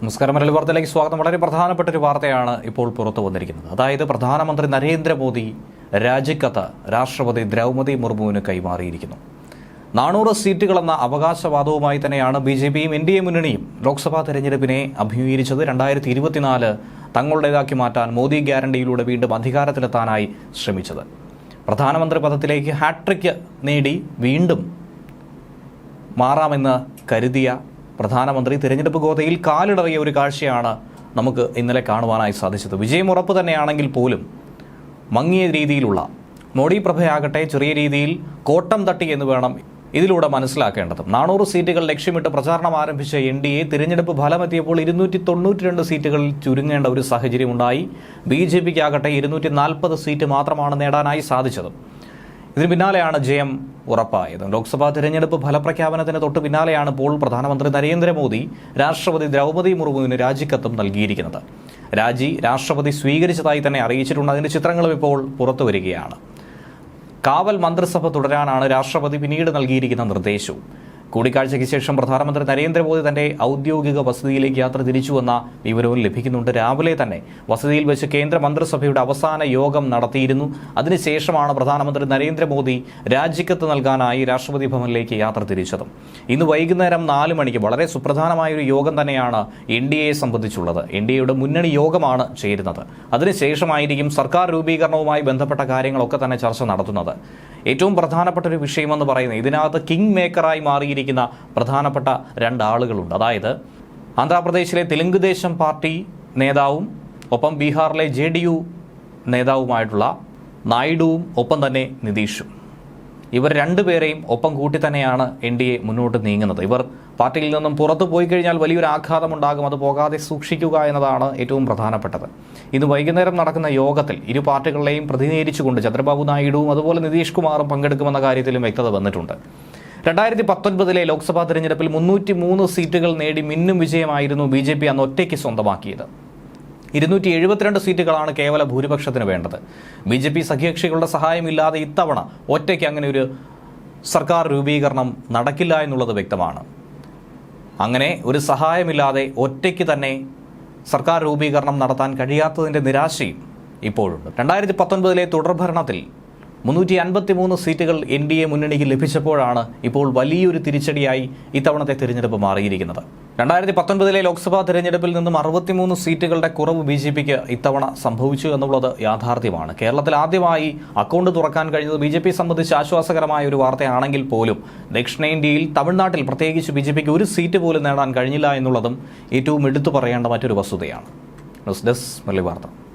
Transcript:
നമസ്കാരം. മലയാളി വാർത്തയിലേക്ക് സ്വാഗതം. വളരെ പ്രധാനപ്പെട്ട ഒരു വാർത്തയാണ് ഇപ്പോൾ പുറത്തു വന്നിരിക്കുന്നത്. അതായത് പ്രധാനമന്ത്രി നരേന്ദ്രമോദി രാജിക്കത്ത് രാഷ്ട്രപതി ദ്രൗപദി മുർമുവിന് കൈമാറിയിരിക്കുന്നു. നാനൂറ് സീറ്റുകളെന്ന അവകാശവാദവുമായി തന്നെയാണ് ബി ജെ പിയും എൻ ഡി എ മുന്നണിയും ലോക്സഭാ തെരഞ്ഞെടുപ്പിനെ അഭിമുഖീകരിച്ചത്. രണ്ടായിരത്തി ഇരുപത്തിനാല് തങ്ങളുടേതാക്കി മാറ്റാൻ മോദി ഗ്യാരണ്ടിയിലൂടെ വീണ്ടും അധികാരത്തിലെത്താനായി ശ്രമിച്ചത്. പ്രധാനമന്ത്രി പദത്തിലേക്ക് ഹാട്രിക് നേടി വീണ്ടും മാറാമെന്ന് കരുതിയ പ്രധാനമന്ത്രി തിരഞ്ഞെടുപ്പ് ഗോതയിൽ കാലിടറിയ ഒരു കാഴ്ചയാണ് നമുക്ക് ഇന്നലെ കാണുവാനായി സാധിച്ചത്. വിജയം ഉറപ്പ് തന്നെയാണെങ്കിൽ പോലും മങ്ങിയ രീതിയിലുള്ള മോഡി പ്രഭയാകട്ടെ ചെറിയ രീതിയിൽ കോട്ടം തട്ടി എന്ന് വേണം ഇതിലൂടെ മനസ്സിലാക്കേണ്ടത്. നാനൂറ് സീറ്റുകൾ ലക്ഷ്യമിട്ട് പ്രചാരണം ആരംഭിച്ച എൻ ഡി എ തിരഞ്ഞെടുപ്പ് ഫലമെത്തിയപ്പോൾ ഇരുന്നൂറ്റി തൊണ്ണൂറ്റി രണ്ട് സീറ്റുകളിൽ ചുരുങ്ങേണ്ട ഒരു സാഹചര്യമുണ്ടായി. ബി ജെ പിക്കാകട്ടെ ഇരുന്നൂറ്റി നാൽപ്പത് സീറ്റ് മാത്രമാണ് നേടാനായി സാധിച്ചത്. ഇതിന് പിന്നാലെയാണ് ജയം ഉറപ്പായത്. ലോക്സഭാ തിരഞ്ഞെടുപ്പ് ഫലപ്രഖ്യാപനത്തിന് തൊട്ട് പിന്നാലെയാണ് ഇപ്പോൾ പ്രധാനമന്ത്രി നരേന്ദ്രമോദി രാഷ്ട്രപതി ദ്രൗപദി മുർമുവിന് രാജിക്കത്തും നൽകിയിരിക്കുന്നത്. രാജി രാഷ്ട്രപതി സ്വീകരിച്ചതായി തന്നെ അറിയിച്ചിട്ടുണ്ട്. അതിന്റെ ചിത്രങ്ങളും ഇപ്പോൾ പുറത്തു വരികയാണ്. കാവൽ മന്ത്രിസഭ തുടരാനാണ് രാഷ്ട്രപതി പിന്നീട് നൽകിയിരിക്കുന്ന നിർദ്ദേശവും. കൂടിക്കാഴ്ചയ്ക്ക് ശേഷം പ്രധാനമന്ത്രി നരേന്ദ്രമോദി തന്റെ ഔദ്യോഗിക വസതിയിലേക്ക് യാത്ര തിരിച്ചുവെന്ന വിവരവും ലഭിക്കുന്നുണ്ട്. രാവിലെ തന്നെ വസതിയിൽ വെച്ച് കേന്ദ്ര മന്ത്രിസഭയുടെ അവസാന യോഗം നടത്തിയിരുന്നു. അതിനുശേഷമാണ് പ്രധാനമന്ത്രി നരേന്ദ്രമോദി രാജിക്കത്ത് നൽകാനായി രാഷ്ട്രപതി ഭവനിലേക്ക് യാത്ര തിരിച്ചത്. ഇന്ന് വൈകുന്നേരം നാല് മണിക്ക് വളരെ സുപ്രധാനമായ ഒരു യോഗം തന്നെയാണ് എൻ ഡി എയെ സംബന്ധിച്ചുള്ളത്. എൻ ഡി എയുടെ മുന്നണി യോഗമാണ് ചേരുന്നത്. അതിനുശേഷമായിരിക്കും സർക്കാർ രൂപീകരണവുമായി ബന്ധപ്പെട്ട കാര്യങ്ങളൊക്കെ തന്നെ ചർച്ച നടത്തുന്നത്. ഏറ്റവും പ്രധാനപ്പെട്ട ഒരു വിഷയമെന്ന് പറയുന്നത് ഇതിനകത്ത് കിങ് മേക്കറായി മാറിയിരിക്കുന്ന പ്രധാനപ്പെട്ട രണ്ടാളുകളുണ്ട് അതായത് ആന്ധ്രാപ്രദേശിലെ തെലുങ്ക് ദേശം പാർട്ടി നേതാവും ഒപ്പം ബീഹാറിലെ ജെ ഡി യു നേതാവുമായിട്ടുള്ള നായിഡുവും ഒപ്പം തന്നെ നിതീഷും. ഇവർ രണ്ടുപേരെയും ഒപ്പം കൂട്ടി തന്നെയാണ് എൻ ഡി എ മുന്നോട്ട് നീങ്ങുന്നത്. ഇവർ പാർട്ടിയിൽ നിന്നും പുറത്തു പോയി കഴിഞ്ഞാൽ വലിയൊരു ആഘാതമുണ്ടാകും അത് പോകാതെ സൂക്ഷിക്കുക എന്നതാണ് ഏറ്റവും പ്രധാനപ്പെട്ടത്. ഇന്ന് വൈകുന്നേരം നടക്കുന്ന യോഗത്തിൽ ഇരു പാർട്ടികളെയും പ്രതിനിധീകരിച്ചുകൊണ്ട് ചന്ദ്രബാബു നായിഡുവും അതുപോലെ നിതീഷ് കുമാറും പങ്കെടുക്കുമെന്ന കാര്യത്തിലും വ്യക്തത വന്നിട്ടുണ്ട്. രണ്ടായിരത്തി പത്തൊൻപതിലെ ലോക്സഭാ തെരഞ്ഞെടുപ്പിൽ മുന്നൂറ്റി മൂന്ന് സീറ്റുകൾ നേടി മിന്നും വിജയമായിരുന്നു ബി ജെ പി അന്ന് ഒറ്റയ്ക്ക് സ്വന്തമാക്കിയത്. ഇരുന്നൂറ്റി എഴുപത്തിരണ്ട് സീറ്റുകളാണ് കേവല ഭൂരിപക്ഷത്തിന് വേണ്ടത്. ബി ജെ പി സഖ്യകക്ഷികളുടെ സഹായമില്ലാതെ ഇത്തവണ ഒറ്റയ്ക്ക് അങ്ങനെ ഒരു സർക്കാർ രൂപീകരണം നടക്കില്ല എന്നുള്ളത് വ്യക്തമാണ്. അങ്ങനെ ഒരു സഹായമില്ലാതെ ഒറ്റയ്ക്ക് തന്നെ സർക്കാർ രൂപീകരണം നടത്താൻ കഴിയാത്തതിന്റെ നിരാശയും ഇപ്പോഴുണ്ട്. രണ്ടായിരത്തി പത്തൊൻപതിലെ തുടർഭരണത്തിൽ മുന്നൂറ്റി അൻപത്തി മൂന്ന് സീറ്റുകൾ എൻ ഡി എ മുന്നണിക്ക് ലഭിച്ചപ്പോഴാണ് ഇപ്പോൾ വലിയൊരു തിരിച്ചടിയായി ഇത്തവണത്തെ തിരഞ്ഞെടുപ്പ് മാറിയിരിക്കുന്നത്. രണ്ടായിരത്തി പത്തൊൻപതിലെ ലോക്സഭാ തിരഞ്ഞെടുപ്പിൽ നിന്നും അറുപത്തിമൂന്ന് സീറ്റുകളുടെ കുറവ് ബി ജെ പിക്ക് ഇത്തവണ സംഭവിച്ചു എന്നുള്ളത് യാഥാർത്ഥ്യമാണ്. കേരളത്തിൽ ആദ്യമായി അക്കൗണ്ട് തുറക്കാൻ കഴിഞ്ഞത് ബി ജെ പി സംബന്ധിച്ച് ആശ്വാസകരമായ ഒരു വാർത്തയാണെങ്കിൽ പോലും ദക്ഷിണേന്ത്യയിൽ തമിഴ്നാട്ടിൽ പ്രത്യേകിച്ച് ബി ജെ പിക്ക് ഒരു സീറ്റ് പോലും നേടാൻ കഴിഞ്ഞില്ല എന്നുള്ളതും ഏറ്റവും എടുത്തു പറയേണ്ട മറ്റൊരു വസ്തുതയാണ്. ന്യൂസ് ഡെസ്ക് മുരളി വാർത്ത.